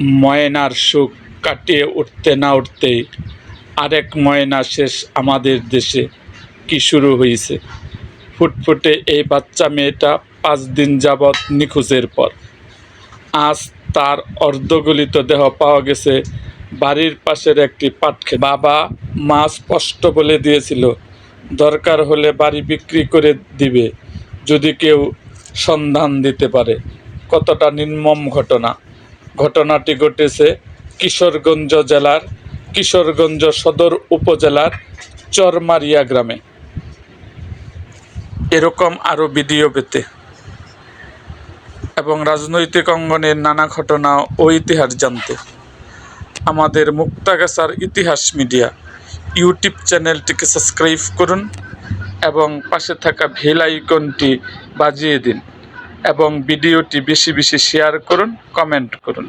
ময়নার সুখ কাটিয়ে উঠতে না উঠতেই আরেক ময়না শেষ আমাদের দেশে কি শুরু হয়েছে ফুটফুটে এই বাচ্চা মেয়েটা পাঁচ দিন যাবৎ নিখোঁজের পর। আজ তার অর্ধগলিত দেহ পাওয়া গেছে বাড়ির পাশের একটি পাটখে। বাবা মা স্পষ্ট বলে দিয়েছিল, দরকার হলে বাড়ি বিক্রি করে দিবে, যদি কেউ সন্ধান দিতে পারে। কতটা নির্মম ঘটনা। ঘটনাটি ঘটেছে কিশোরগঞ্জ জেলার কিশোরগঞ্জ সদর উপজেলার চরমারিয়া গ্রামে। এরকম আরও ভিডিও পেতে এবং রাজনৈতিক অঙ্গনের নানা ঘটনা ও ইতিহাস জানতে আমাদের মুক্তাগাছার ইতিহাস মিডিয়া ইউটিউব চ্যানেলটিকে সাবস্ক্রাইব করুন এবং পাশে থাকা বেল আইকনটি বাজিয়ে দিন। এবং ভিডিওটি বেশি বেশি শেয়ার করুন কমেন্ট করুন।